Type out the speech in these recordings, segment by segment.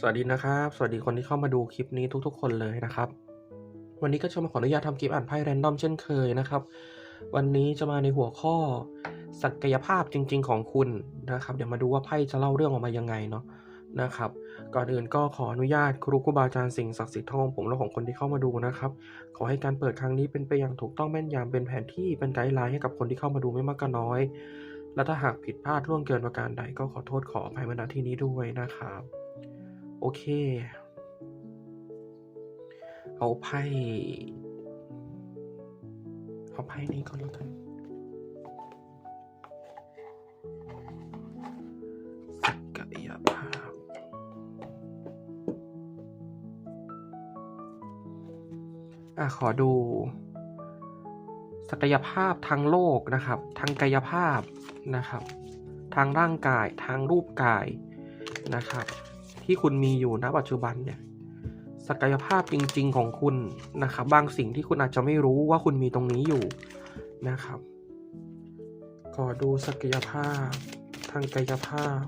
สวัสดีนะครับ สวัสดีคนที่เข้ามาดูคลิปนี้ทุกๆ คนเลยนะครับ วันนี้ก็จะมาขออนุญาตทำคลิปอ่านไพ่แรนดอมเช่นเคยนะครับ วันนี้จะมาในหัวข้อศักยภาพจริง ๆ ของคุณนะครับ เดี๋ยวมาดูว่าไพ่จะเล่าเรื่องออกมายังไงเนาะนะครับ ก่อนอื่นก็ขออนุญาตครูครูบาอาจารย์สิ่งศักดิ์สิทธิ์ทองผมและของคนที่เข้ามาดูนะครับ ขอให้การเปิดครั้งนี้เป็นไปอย่างถูกต้องแม่นยำเป็นแผนที่เป็นไกด์ไลน์ให้กับคนที่เข้ามาดูไม่มากก็น้อย และถ้าหากผิดพลาดล่วงเกินประการใดก็ขอโทษขออภัยมาณที่นี้ด้วยนะครับ โอเค เอาไพ่เอาไพ่นี้ก่อนแล้วกันศักยภาพอะขอดู ศักยภาพทางโลกนะครับ ทางกายภาพนะครับ ทางร่างกายทางรูปกายนะครับ ที่คุณมีอยู่ณปัจจุบันเนี่ยศักยภาพจริง ๆ ของคุณนะครับบางสิ่งที่คุณอาจจะไม่รู้ว่าคุณมีตรงนี้อยู่นะครับขอดูศักยภาพทางกายภาพ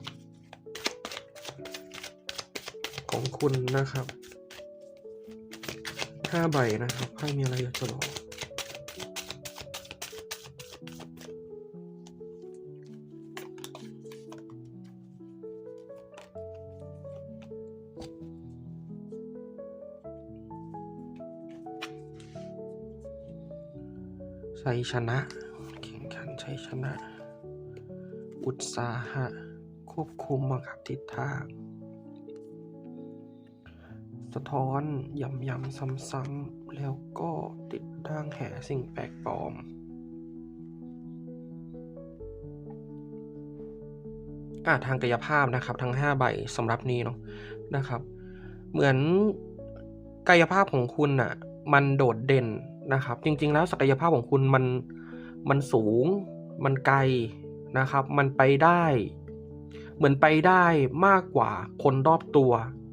ของคุณนะครับห้าใบนะครับไพ่มีอะไรอยากจะบอก ชัยชนะ แข่งขันชัยชนะ อุตสาหะ ควบคุมบังคับทิศทาง สะท้อนย้ำย้ำซ้ำๆแล้วก็ติดร่างแห่สิ่งแปลกปลอม อ่าทางกายภาพนะครับ ทั้ง 5 ใบสำหรับนี้เนาะนะครับ เหมือนกายภาพของคุณน่ะ มันโดดเด่นนะครับ จริง ๆ แล้วศักยภาพของคุณมันมันสูง มันไกลนะครับ มันไปได้ เหมือนไปได้มากกว่าคนรอบตัว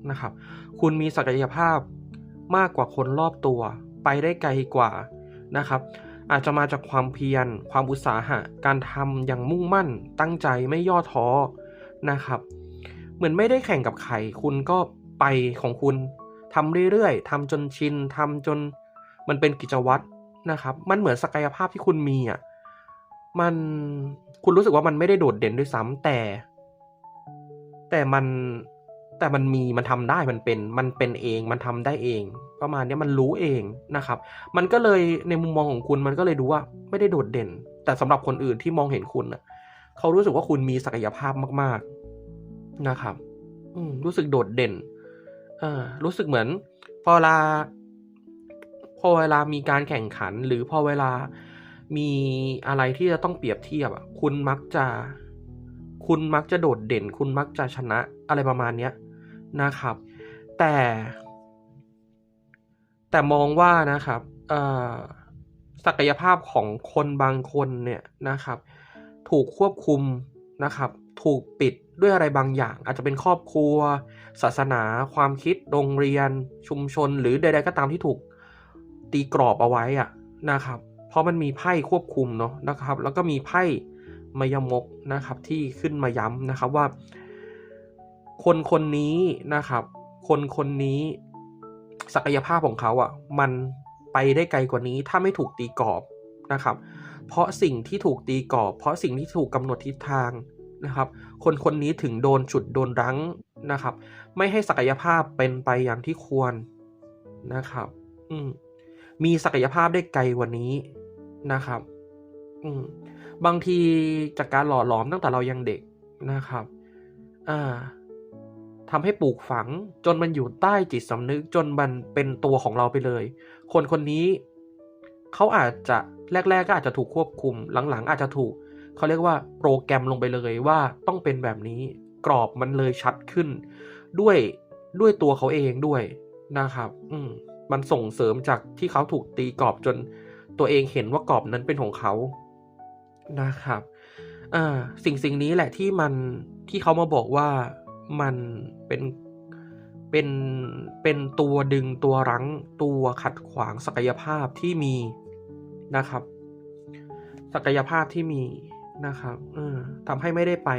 นะครับ คุณมีศักยภาพมากกว่าคนรอบตัว ไปได้ไกลกว่านะครับ อาจจะมาจากความเพียร ความอุตสาหะ การทำอย่างมุ่งมั่น ตั้งใจไม่ย่อท้อนะครับ เหมือนไม่ได้แข่งกับใคร คุณก็ไปของคุณทำเรื่อยๆทำจนชินทำจน มันเป็นกิจวัตรนะครับ มันเหมือนศักยภาพที่คุณมีอะมันคุณรู้สึกว่ามันไม่ได้โดดเด่นด้วยซ้ำแต่ แต่มันแต่มันมีมันทำได้มันเป็นมันเป็นเองมันทำได้เอง ประมาณเนี้ยมันรู้เองนะครับ มันก็เลยในมุมมองของคุณมันก็เลยดูว่าไม่ได้โดดเด่น แต่สำหรับคนอื่นที่มองเห็นคุณอะเขารู้สึกว่าคุณมีศักยภาพมาก ๆนะครับ อืรู้สึกโดดเด่นอ่ารู้สึกเหมือนพอลา อเวลามีการแข่งขัน หรือพอเวลามีอะไรที่จะต้องเปรียบเทียบอะคุณมักจะ คุณมักจะโดดเด่น คุณมักจะชนะอะไรประมาณเนี้ยนะครับ แต่ แต่มองว่านะครับศักยภาพของคนบางคนเนี่ยนะครับ ถูกควบคุมนะครับ ถูกปิดด้วยอะไรบางอย่าง อาจจะเป็นครอบครัว ศาสนา ความคิดโรงเรียน ชุมชน หรือใดๆก็ตามที่ถูก ตีกรอบเอาไว้อะนะครับ เพราะมันมีไพ่ควบคุมเนาะนะครับ แล้วก็มีไพ่มายมกนะครับที่ขึ้นมาย้ำนะครับว่า คนคนนี้นะครับ คนคนนี้ศักยภาพของเขาอะมันไปได้ไกลกว่านี้ถ้าไม่ถูกตีกรอบนะครับ เพราะสิ่งที่ถูกตีกรอบ เพราะสิ่งที่ถูกกำหนดทิศทางนะครับ คนคนนี้ถึงโดนฉุดโดนรั้งนะครับ ไม่ให้ศักยภาพเป็นไปอย่างที่ควรนะครับ อืม มีศักยภาพได้ไกลกว่านี้นะครับ อืมบางทีจากการหล่อหลอมตั้งแต่เรายังเด็กนะครับ อ่าทำให้ปลูกฝังจนมันอยู่ใต้จิตสำนึกจนมันเป็นตัวของเราไปเลย คนคนนี้เขาอาจจะแรก ๆ ก็อาจจะถูกควบคุม หลังๆ อาจจะถูกเขาเรียกว่าโปรแกรมลงไปเลยว่าต้องเป็นแบบนี้กรอบมันเลยชัดขึ้น ด้วยด้วยตัวเขาเองด้วยนะครับ อืม มันส่งเสริมจากที่เขาถูกตีกรอบจนตัวเองเห็นว่ากรอบนั้นเป็นของเขานะครับสิ่งสิ่งนี้แหละที่มันที่เขามาบอกว่ามันเป็นเป็นเป็นตัวดึงตัวรั้งตัวขัดขวางศักยภาพที่มีนะครับ ศักยภาพที่มีนะครับอทำให้ไม่ได้ไป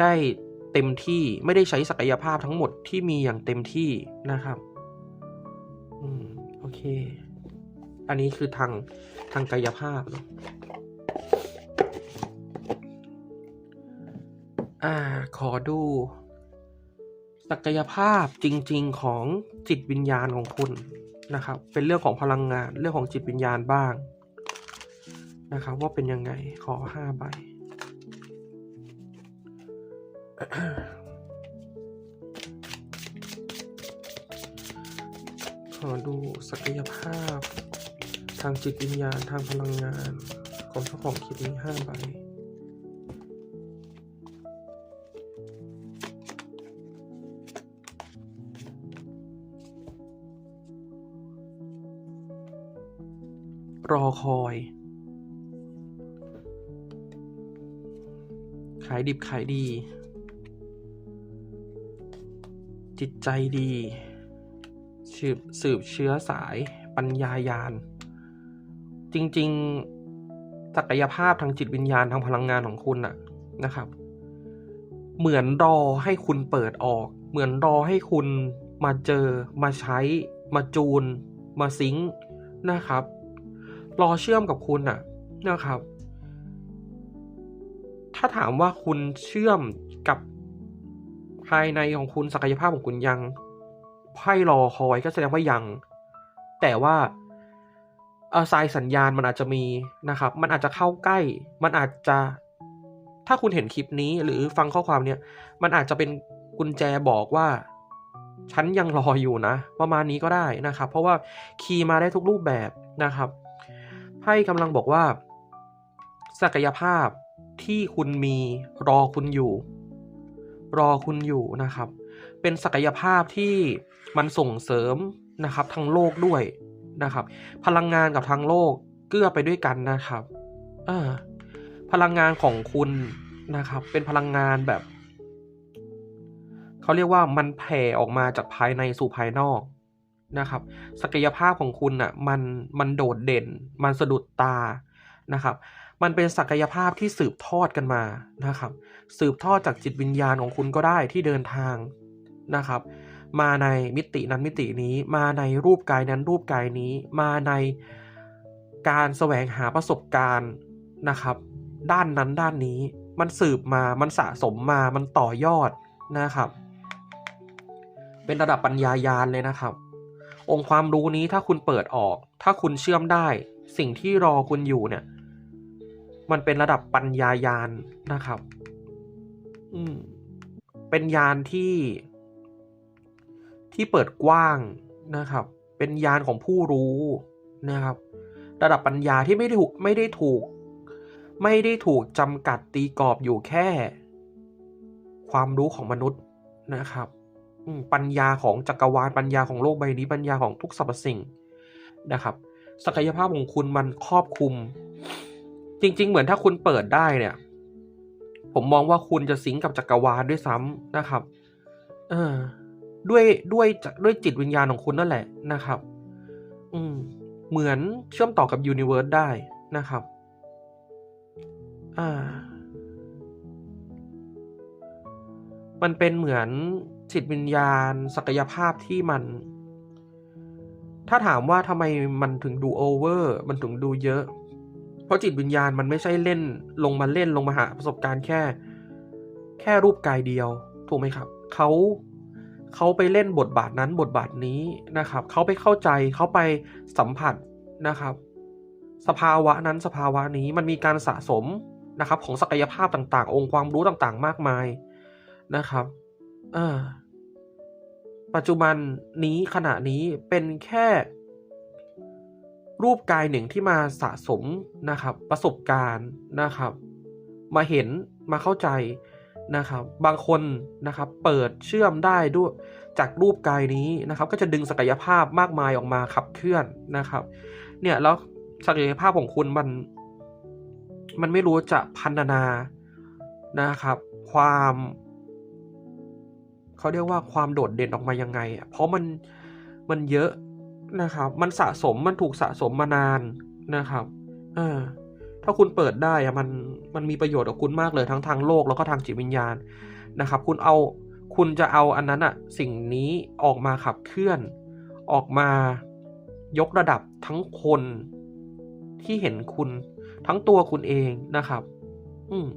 ได้เต็มที่ไม่ได้ใช้ศักยภาพทั้งหมดที่มีอย่างเต็มที่นะครับ อืม โอเค อันนี้คือทางทางกายภาพเนาะอ่า ขอดู ศักยภาพจริง ๆ ของจิตวิญญาณของคุณนะครับ เป็นเรื่องของพลังงาน เรื่องของจิตวิญญาณบ้าง นะครับ ว่าเป็นยังไง ขอห้าใบ ขอดูศักยภาพ ทางจิตวิญญาณทางพลังงาน ของเจ้าของคลิปนี้ห้าใบรอคอย ขายดิบขายดี จิตใจดี สืบสืบเชื้อสายปัญญายาณจริง ๆ ศักยภาพทางจิตวิญญาณทางพลังงานของคุณน่ะนะครับ เหมือนรอให้คุณเปิดออก เหมือนรอให้คุณมาเจอ มาใช้ มาจูน มาซิงค์นะครับ รอเชื่อมกับคุณน่ะนะครับ ถ้าถามว่าคุณเชื่อมกับภายในของคุณศักยภาพของคุณยัง ไพ่รอคอยก็แสดงว่ายัง แต่ว่าออสายสัญญาณมันอาจจะมีนะครับ มันอาจจะเข้าใกล้ มันอาจจะ ถ้าคุณเห็นคลิปนี้หรือฟังข้อความเนี้ยมันอาจจะเป็นกุญแจบอกว่า ฉันยังรออยู่นะ ประมาณนี้ก็ได้นะครับ เพราะว่าคีย์มาได้ทุกรูปแบบนะครับไพ่กำลังบอกว่า ศักยภาพที่คุณมีรอคุณอยู่ รอคุณอยู่นะครับ เป็นศักยภาพที่มันส่งเสริมนะครับทั้งโลกด้วยนะครับ พลังงานกับทางโลกเกื้อไปด้วยกันนะครับอพลังงานของคุณนะครับ เป็นพลังงานแบบเขาเรียกว่ามันแผ่ออกมาจากภายในสู่ภายนอกนะครับ ศักยภาพของคุณอะมันมันโดดเด่น มันสะดุดตานะครับ มันเป็นศักยภาพที่สืบทอดกันมานะครับ สืบทอดจากจิตวิญญาณของคุณก็ได้ที่เดินทาง นะครับ มาในมิตินั้นมิตินี้ มาในรูปกายนั้นรูปกายนี้ มาในการแสวงหาประสบการณ์นะครับ ด้านนั้นด้านนี้ มันสืบมา มันสะสมมา มันต่อยอดนะครับ เป็นระดับปัญญายาณเลยนะครับ องค์ความรู้นี้ถ้าคุณเปิดออก ถ้าคุณเชื่อมได้ สิ่งที่รอคุณอยู่เนี่ย มันเป็นระดับปัญญายาณนะครับ อืมเป็นยานที่ ที่เปิดกว้างนะครับ เป็นยานของผู้รู้นะครับ ระดับปัญญาที่ไม่ได้ถูกไม่ได้ถูก ไม่ได้ถูกจำกัดตีกรอบอยู่แค่ ความรู้ของมนุษย์นะครับปัญญาของจักรวาลปัญญาของโลกใบนี้ปัญญาของทุกสรรพสิ่งนะครับ ศักยภาพของคุณมันครอบคลุม จริง ๆ เหมือนถ้าคุณเปิดได้เนี่ย ผมมองว่าคุณจะสิงกับจักรวาลด้วยซ้ำนะครับ เออ ด้วยด้วยด้วยจิตวิญญาณของคุณนั่นแหละนะครับ อืม เหมือนเชื่อมต่อกับยูนิเวิร์สได้นะครับ อ่า มันเป็นเหมือนจิตวิญญาณ ศักยภาพที่มัน ถ้าถามว่าทำไมมันถึงดูโอเวอร์ มันถึงดูเยอะ เพราะจิตวิญญาณมันไม่ใช่เล่น ลงมาเล่นลงมาหาประสบการณ์แค่ แค่รูปกายเดียว ถูกไหมครับ เขา เขาไปเล่นบทบาทนั้นบทบาทนี้นะครับเขาไปเข้าใจเขาไปสัมผัสนะครับ สภาวะนั้นสภาวะนี้มันมีการสะสมนะครับ ของศักยภาพต่าง ๆ องค์ความรู้ต่างๆ มากมายนะครับปัจจุบันนี้ขณะนี้เป็นแค่ รูปกายหนึ่งที่มาสะสมนะครับ ประสบการณ์นะครับ มาเห็นมาเข้าใจ นะครับ บางคนนะครับเปิดเชื่อมได้ด้วยจากรูปกายนี้นะครับ ก็จะดึงศักยภาพมากมายออกมาขับเคลื่อนนะครับ เนี่ยแล้วศักยภาพของคุณมัน มันไม่รู้จะพันนานะครับ ความเขาเรียกว่าความโดดเด่นออกมายังไงอะเพราะมันมันเยอะนะครับ มันสะสมมันถูกสะสมมานานนะครับ เออ ถ้าคุณเปิดได้อะมันมันมีประโยชน์กับคุณมากเลยทั้งทางโลกแล้วก็ทางจิตวิญญาณนะครับ คุณเอาคุณจะเอาอันนั้นอะสิ่งนี้ออกมาขับเคลื่อน ออกมายกระดับทั้งคนที่เห็นคุณทั้งตัวคุณเองนะครับ อืม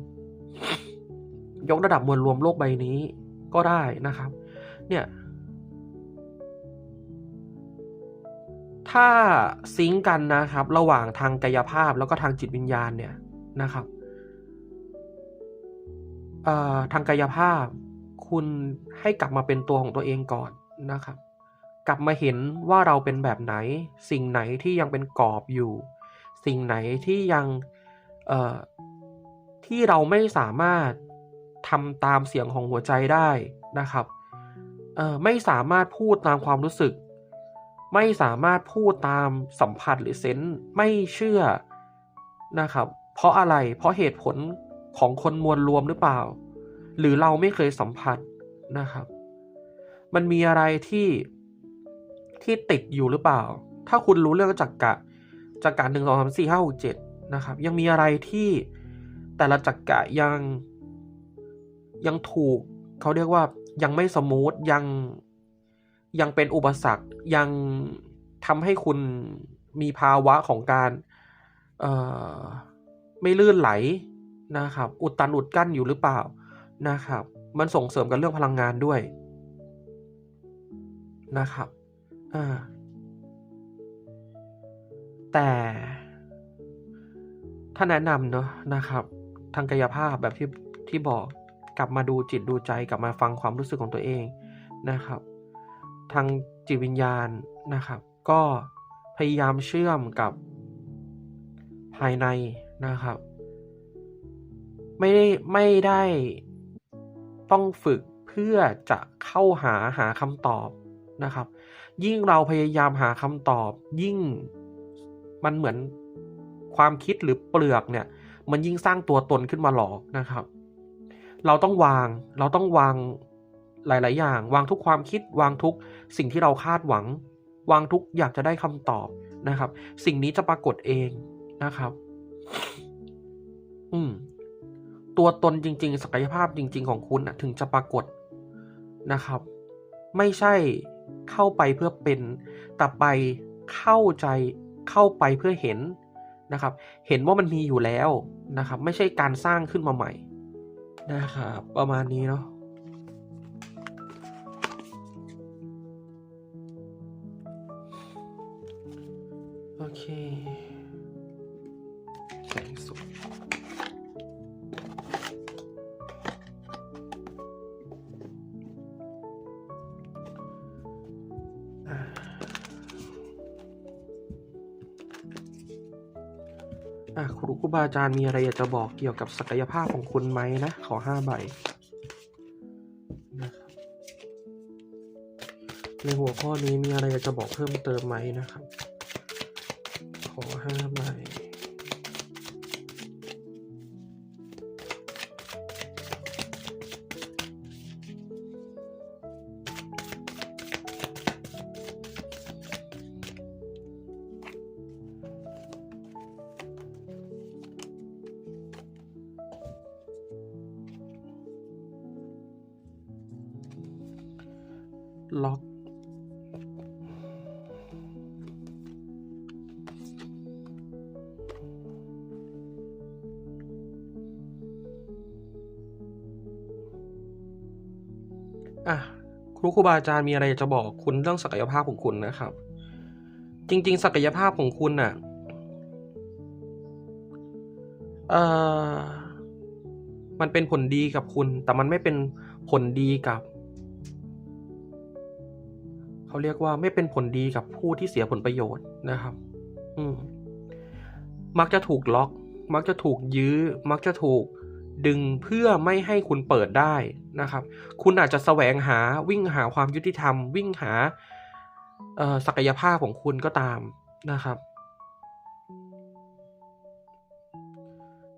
ยกระดับมวลรวมโลกใบนี้ก็ได้นะครับ เนี่ย ถ้าซิงกันนะครับ ระหว่างทางกายภาพแล้วก็ทางจิตวิญญาณเนี่ยนะครับทางกายภาพ คุณให้กลับมาเป็นตัวของตัวเองก่อนนะครับ กลับมาเห็นว่าเราเป็นแบบไหน สิ่งไหนที่ยังเป็นกรอบอยู่ สิ่งไหนที่ยังที่เราไม่สามารถทำตามเสียงของหัวใจได้นะครับไม่สามารถพูดตามความรู้สึก ไม่สามารถพูดตามสัมผัสหรือเซนส์ไม่เชื่อนะครับ เพราะอะไรเพราะเหตุผลของคนมวลรวมหรือเปล่า หรือเราไม่เคยสัมผัสนะครับ มันมีอะไรที่ที่ติดอยู่หรือเปล่า ถ้าคุณรู้เรื่องจักกะจักกะหนึ่งสองสามสี่ห้าหกเจ็ดนะครับ ยังมีอะไรที่แต่ละจักกะยังยังถูกเขาเรียกว่ายังไม่สมูทยัง ยังเป็นอุปสรรคยังทำให้คุณมีภาวะของการเออไม่ลื่นไหลนะครับ อุดตันอุดกั้นอยู่หรือเปล่านะครับ มันส่งเสริมกับเรื่องพลังงานด้วยนะครับแต่ถ้าแนะนำเนาะนะครับ ทางกายภาพแบบที่ที่บอกกลับมาดูจิตดูใจกลับมาฟังความรู้สึกของตัวเองนะครับ ทางจิตวิญญาณนะครับ ก็พยายามเชื่อมกับภายในนะครับ ไม่ได้ไม่ได้ต้องฝึกเพื่อจะเข้าหาหาคำตอบนะครับ ยิ่งเราพยายามหาคำตอบ ยิ่งมันเหมือนความคิดหรือเปลือกเนี่ย มันยิ่งสร้างตัวตนขึ้นมาหลอกนะครับ เราต้องวางเราต้องวาง หลาย ๆ อย่าง วางทุกความคิด วางทุกสิ่งที่เราคาดหวัง วางทุกอยากจะได้คำตอบนะครับ สิ่งนี้จะปรากฏเองนะครับ อืม ตัวตนจริง ๆ ศักยภาพจริง ๆ ของคุณนะถึงจะปรากฏนะครับ ไม่ใช่เข้าไปเพื่อเป็น แต่ไปเข้าใจเข้าไปเพื่อเห็นนะครับ เห็นว่ามันมีอยู่แล้วนะครับ ไม่ใช่การสร้างขึ้นมาใหม่นะครับ ประมาณนี้เนาะ บาอาจารย์มีอะไรอยากจะบอกเกี่ยวกับศักยภาพของคุณไหมนะ ขอห้าใบนะครับในหัวข้อนี้มีอะไรอยากจะบอกเพิ่มเติมไหมนะครับ ขอห้าใบ ล็อก อะครูครูบาอาจารย์มีอะไรจะบอกคุณเรื่องศักยภาพของคุณนะครับ จริง ๆ ศักยภาพของคุณน่ะเอ่อมันเป็นผลดีกับคุณ แต่มันไม่เป็นผลดีกับ เขาเรียกว่าไม่เป็นผลดีกับผู้ที่เสียผลประโยชน์นะครับ อืมมักจะถูกล็อก มักจะถูกยื้อ มักจะถูกดึงเพื่อไม่ให้คุณเปิดได้นะครับ คุณอาจจะแสวงหาวิ่งหาความยุติธรรม วิ่งหาศักยภาพของคุณก็ตามนะครับ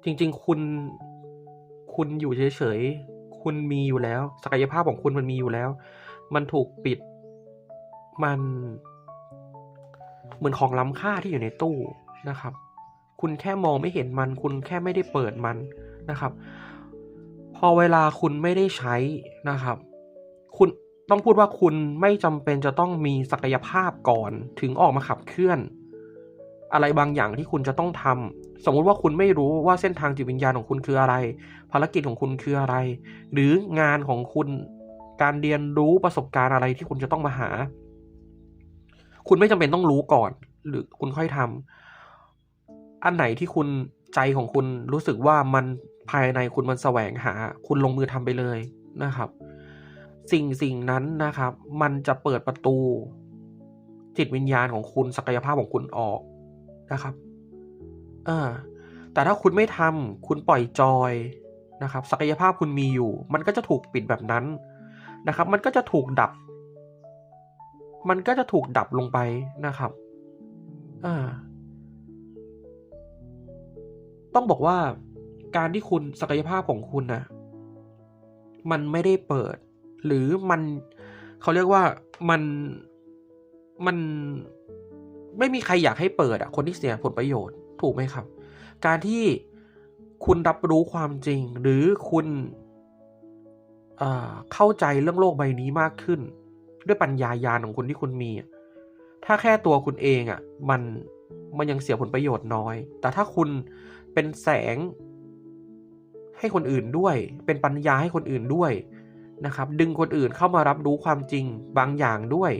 จริงๆ คุณคุณอยู่เฉยๆ คุณมีอยู่แล้ว ศักยภาพของคุณมันมีอยู่แล้ว มันถูกปิด มันเหมือนของล้ำค่าที่อยู่ในตู้นะครับ คุณแค่มองไม่เห็นมัน คุณแค่ไม่ได้เปิดมันนะครับ พอเวลาคุณไม่ได้ใช้นะครับ คุณต้องพูดว่าคุณไม่จำเป็นจะต้องมีศักยภาพก่อนถึงออกมาขับเคลื่อน อะไรบางอย่างที่คุณจะต้องทำสมมุติว่าคุณไม่รู้ว่าเส้นทางจิตวิญญาณของคุณคืออะไร ภารกิจของคุณคืออะไร หรืองานของคุณการเรียนรู้ประสบการณ์อะไรที่คุณจะต้องมาหา คุณไม่จำเป็นต้องรู้ก่อน หรือคุณค่อยทำอันไหนที่คุณใจของคุณรู้สึกว่ามันภายในคุณมันแสวงหา คุณลงมือทำไปเลยนะครับ สิ่งสิ่งนั้นนะครับ มันจะเปิดประตู จิตวิญญาณของคุณศักยภาพของคุณออกนะครับเออแต่ถ้าคุณไม่ทำคุณปล่อยจอยนะครับ ศักยภาพคุณมีอยู่ มันก็จะถูกปิดแบบนั้นนะครับ มันก็จะถูกดับ มันก็จะถูกดับลงไปนะครับ อ่า ต้องบอกว่าการที่คุณศักยภาพของคุณนะมันไม่ได้เปิด หรือมันเขาเรียกว่ามันมันไม่มีใครอยากให้เปิดอะคนที่เสียผลประโยชน์ถูกไหมครับ การที่คุณรับรู้ความจริง หรือคุณเข้าใจเรื่องโลกใบนี้มากขึ้น ด้วยปัญญายาณของคุณที่คุณมี ถ้าแค่ตัวคุณเองอะ่ะ มันมันยังเสียผลประโยชน์น้อย แต่ถ้าคุณเป็นแสงให้คนอื่นด้วย เป็นปัญญาให้คนอื่นด้วยนะครับ ดึงคนอื่นเข้ามารับรู้ความจริงบางอย่างด้วย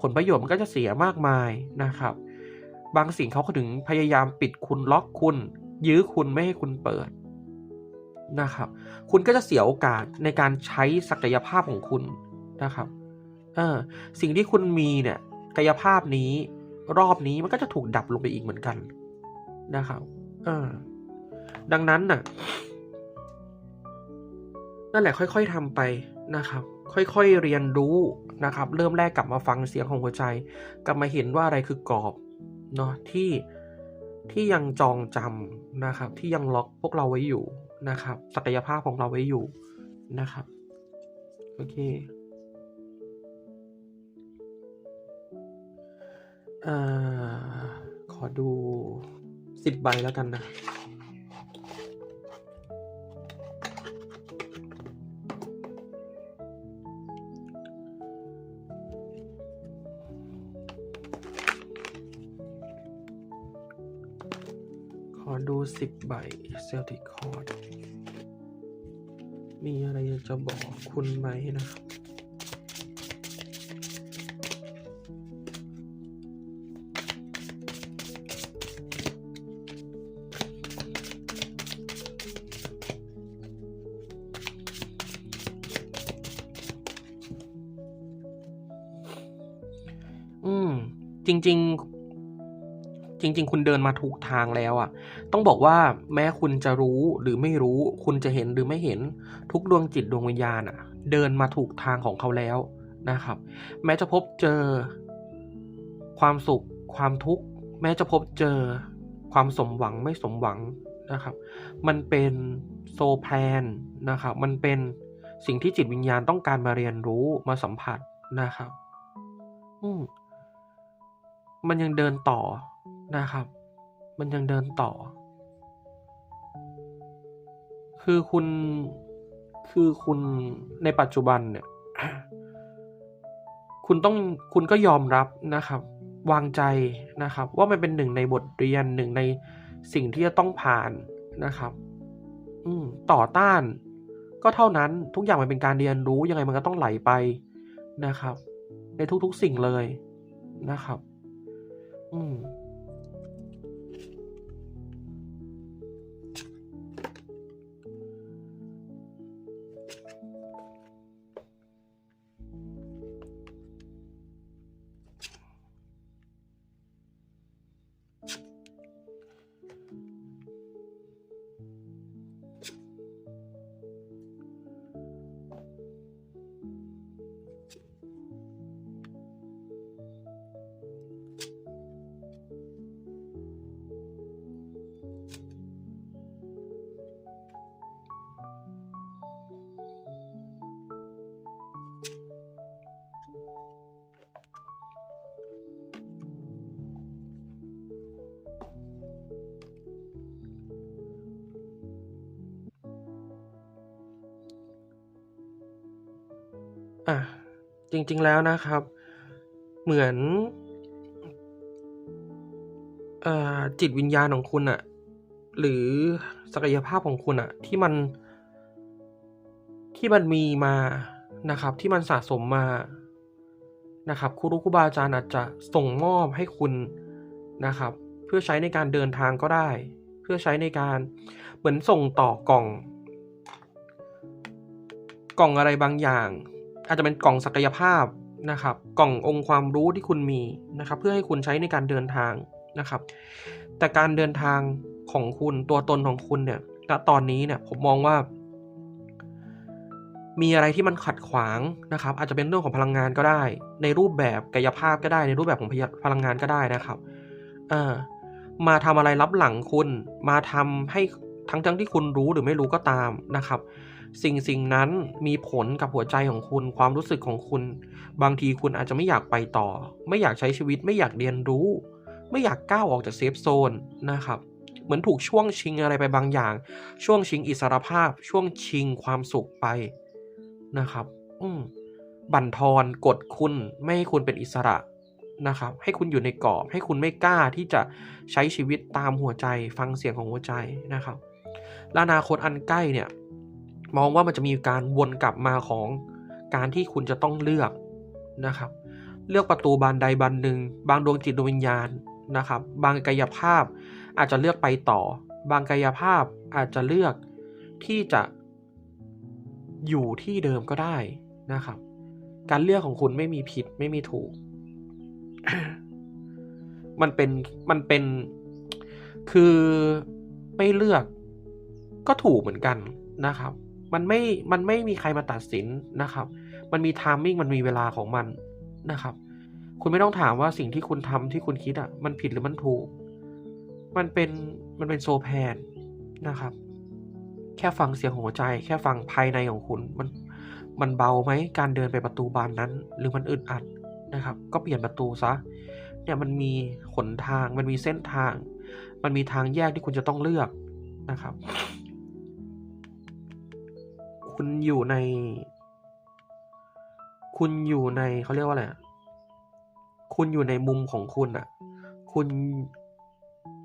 ผลประโยชน์มันก็จะเสียมากมายนะครับ บางสิ่งเขาถึงพยายามปิดคุณล็อกคุณ ยื้อคุณไม่ให้คุณเปิดนะครับ คุณก็จะเสียโอกาสในการใช้ศักยภาพของคุณนะครับ เออสิ่งที่คุณมีเนี่ยกายภาพนี้รอบนี้มันก็จะถูกดับลงไปอีกเหมือนกันนะครับเออดังนั้นน่ะนั่นแหละค่อย ๆทำไปนะครับ ค่อยๆเรียนรู้นะครับ เริ่มแรกกลับมาฟังเสียงของหัวใจ กลับมาเห็นว่าอะไรคือกรอบเนาะที่ที่ยังจองจำนะครับ ที่ยังล็อกพวกเราไว้อยู่นะครับ ศักยภาพของเราไว้อยู่นะครับ โอเค อขอดูสิบใบแล้วกันนะ ขอดูสิบใบเซลติคอร์ดมีอะไรจะบอกคุณไหมนะครับ จริง ๆ คุณเดินมาถูกทางแล้วอะ่ะ ต้องบอกว่าแม้คุณจะรู้หรือไม่รู้ คุณจะเห็นหรือไม่เห็นทุกดวงจิตดวงวิญญาณอะ่ะ เดินมาถูกทางของเขาแล้วนะครับ แม้จะพบเจอ ความสุข ความทุกข์แม้จะพบเจอความสมหวังไม่สมหวังนะครับ มันเป็นโซแพนนะครับ มันเป็นสิ่งที่จิตวิญญาณต้องการมาเรียนรู้มาสัมผัสนะครับ อืมมันยังเดินต่อ นะครับ มันยังเดินต่อ คือคุณคือคุณในปัจจุบันเนี่ย คุณต้องคุณก็ยอมรับนะครับ วางใจนะครับ ว่ามันเป็นหนึ่งในบทเรียนหนึ่งในสิ่งที่จะต้องผ่านนะครับ อืต่อต้าน ก็เท่านั้นทุกอย่างมันเป็นการเรียนรู้ยังไงมันก็ต้องไหลไปนะครับ ในทุกๆสิ่งเลยนะครับ อืม จริงๆแล้วนะครับ เหมือนอจิตวิญญาณของคุณน่ะหรือศักยภาพของคุณน่ะที่มัน ที่มันมีมานะครับ ที่มันสะสมมานะครับครูรู้ครูบาอาจารย์อาจจะส่งมอบให้คุณนะครับ เพื่อใช้ในการเดินทางก็ได้ เพื่อใช้ในการเหมือนส่งต่อกล่อง กล่องอะไรบางอย่าง อาจจะเป็นกล่องศักยภาพนะครับ กล่ององค์ความรู้ที่คุณมีนะครับ เพื่อให้คุณใช้ในการเดินทางนะครับ แต่การเดินทางของคุณตัวตนของคุณเนี่ยณตอนนี้เนี่ยผมมองว่า มีอะไรที่มันขัดขวางนะครับ อาจจะเป็นเรื่องของพลังงานก็ได้ ในรูปแบบกายภาพก็ได้ ในรูปแบบของพลังงานก็ได้นะครับเออมาทำอะไรรับหลังคุณ มาทำให้ทั้งทั้งที่คุณรู้หรือไม่รู้ก็ตามนะครับ สิ่งสิ่งนั้นมีผลกับหัวใจของคุณ ความรู้สึกของคุณ บางทีคุณอาจจะไม่อยากไปต่อ ไม่อยากใช้ชีวิตไม่อยากเรียนรู้ ไม่อยากก้าวออกจากเซฟโซนนะครับ เหมือนถูกช่วงชิงอะไรไปบางอย่าง ช่วงชิงอิสรภาพ ช่วงชิงความสุขไปนะครับ อืมบั่นทอนกดคุณไม่ให้คุณเป็นอิสระนะครับ ให้คุณอยู่ในกรอบ ให้คุณไม่กล้าที่จะใช้ชีวิตตามหัวใจ ฟังเสียงของหัวใจนะครับและอนาคตอันใกล้เนี่ย มองว่ามันจะมีการวนกลับมาของการที่คุณจะต้องเลือกนะครับ เลือกประตูบานใดบานหนึ่ง บางดวงจิตดวงวิญญาณนะครับ บางกายภาพอาจจะเลือกไปต่อ บางกายภาพอาจจะเลือกที่จะอยู่ที่เดิมก็ได้นะครับ การเลือกของคุณไม่มีผิดไม่มีถูก มันเป็นมันเป็นคือไม่เลือกก็ถูกเหมือนกันนะครับ มันไม่มันไม่มีใครมาตัดสินนะครับ มันมีทามมิ่งมันมีเวลาของมันนะครับ คุณไม่ต้องถามว่าสิ่งที่คุณทำที่คุณคิดอะ มันผิดหรือมันถูก มันเป็นมันเป็นโซแพนนะครับ แค่ฟังเสียงหัวใจ แค่ฟังภายในของคุณมันมันเบาไหมการเดินไปประตูบานนั้น หรือมันอึดอัดนะครับ ก็เปลี่ยนประตูซะเนี่ยมันมีขนทางมันมีเส้นทาง มันมีทางแยกที่คุณจะต้องเลือกนะครับ คุณอยู่ใน คุณอยู่ในเขาเรียกว่าอะไรคุณอยู่ในมุมของคุณอะคุณ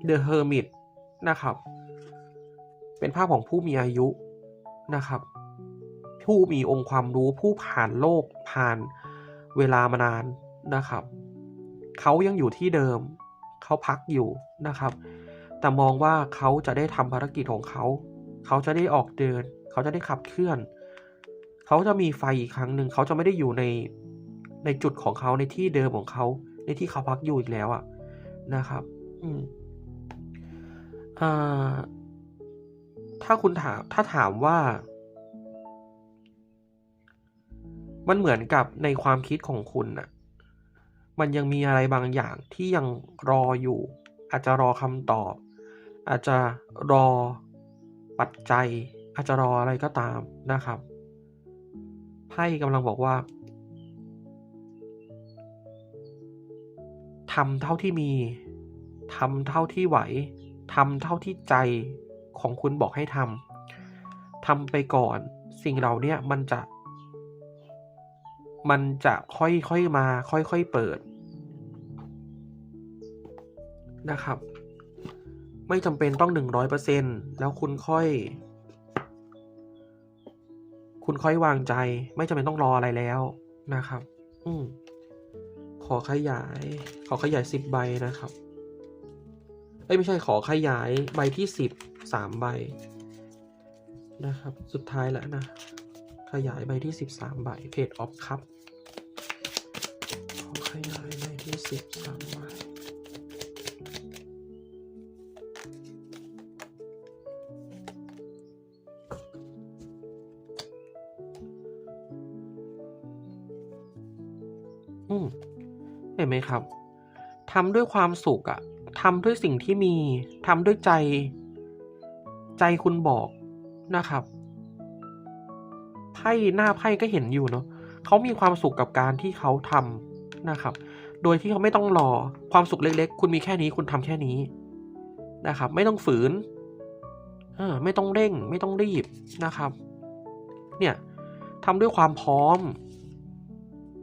The Hermit นะครับ เป็นภาพของผู้มีอายุนะครับ ผู้มีองค์ความรู้ผู้ผ่านโลกผ่านเวลามานานนะครับ เขายังอยู่ที่เดิม เขาพักอยู่นะครับ แต่มองว่าเขาจะได้ทำภารกิจของเขา เขาจะได้ออกเดิน เขาจะได้ขับเคลื่อน เขาจะมีไฟอีกครั้งหนึ่งเขาจะไม่ได้อยู่ในในจุดของเขาในที่เดิมของเขา ในที่เขาพักอยู่อีกแล้วอะนะครับ อืมอ่าถ้าคุณถาม ถ้าถามว่า มันเหมือนกับในความคิดของคุณน่ะ มันยังมีอะไรบางอย่างที่ยังรออยู่ อาจจะรอคำตอบ อาจจะรอปัจจัย อาจจะรออะไรก็ตามนะครับไพ่กำลังบอกว่าทำเท่าที่มีทำเท่าที่ไหวทำเท่าที่ใจของคุณบอกให้ทำทำไปก่อนสิ่งเหล่านี้มันจะ มันจะค่อยๆมา ค่อยๆเปิดนะครับ ไม่จำเป็นต้องหนึ่งร้อยเปอร์เซ็นแล้วคุณค่อย คุณค่อยวางใจ ไม่จำเป็นต้องรออะไรแล้วนะครับ อืมขอขยาย ขอขยายสิบใบนะครับ เอ้ยไม่ใช่ขอขยายใบที่สิบสามใบนะครับ สุดท้ายแล้วนะ ขยายใบที่สิบสามใบเพจออฟครับขอขยายใบที่สิบสามใบ ไหมครับทำด้วยความสุขอะทำด้วยสิ่งที่มีทำด้วยใจ ใจคุณบอกนะครับไพ่หน้าไพ่ก็เห็นอยู่เนาะเขามีความสุขกับการที่เขาทำนะครับ โดยที่เขาไม่ต้องรอความสุขเล็ก ๆ คุณมีแค่นี้คุณทำแค่นี้นะครับ ไม่ต้องฝืนอไม่ต้องเร่ง ไม่ต้องรีบนะครับ เนี่ยทำด้วยความพร้อม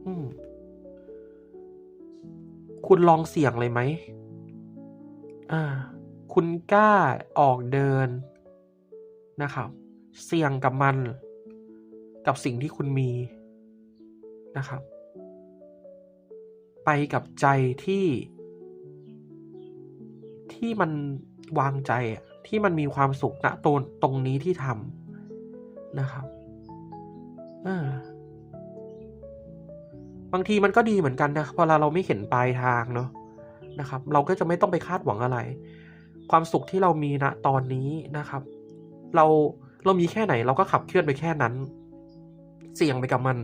อืม คุณลองเสี่ยงเลยไหม อ่า คุณกล้าออกเดินนะครับ เสี่ยงกับมัน กับสิ่งที่คุณมีนะครับ ไปกับใจที่ ที่มันวางใจอะที่มันมีความสุขณตรงตรงนี้ที่ทำนะครับออบางทีมันก็ดีเหมือนกันนะเวลาเราไม่เห็นปลายทางเนาะนะครับ เราก็จะไม่ต้องไปคาดหวังอะไร ความสุขที่เรามีณตอนนี้นะครับ เราเรามีแค่ไหนเราก็ขับเคลื่อนไปแค่นั้น เสี่ยงไปกับมัน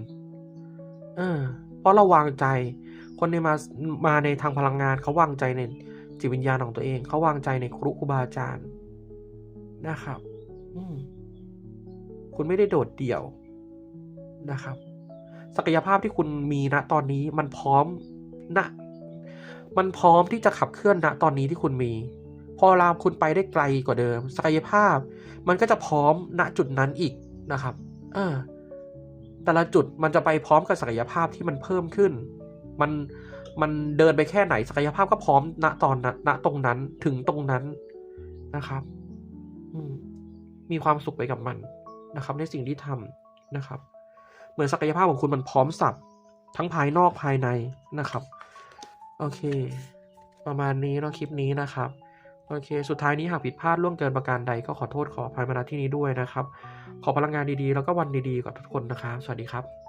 เออ เพราะเราวางใจ คนในมามาในทางพลังงานเขาวางใจในจิตวิญญาณของตัวเองเขาวางใจในครูครูบาอาจารย์นะครับ อืมคุณไม่ได้โดดเดี่ยวนะครับ ศักยภาพที่คุณมีณตอนนี้มันพร้อมณมันพร้อมที่จะขับเคลื่อนณตอนนี้ที่คุณมี พอเวลาคุณไปได้ไกลกว่าเดิม ศักยภาพ มันก็จะพร้อมณจุดนั้นอีกนะครับเออแต่ละจุดมันจะไปพร้อมกับศักยภาพที่มันเพิ่มขึ้น มันมันเดินไปแค่ไหนศักยภาพก็พร้อมณตอนนั้นณตรงนั้นถึงตรงนั้นนะครับ อืมมีความสุขไปกับมันนะครับ ในสิ่งที่ทำนะครับ เหมือนศักยภาพของคุณมันพร้อมสับทั้งภายนอกภายในนะครับ โอเค ประมาณนี้เนาะคลิปนี้นะครับ โอเค สุดท้ายนี้หากผิดพลาดล่วงเกินประการใดก็ขอโทษขออภัยมาณที่นี้ด้วยนะครับ ขอพลังงานดีๆ แล้วก็วันดีๆ กับทุกคนนะครับ สวัสดีครับ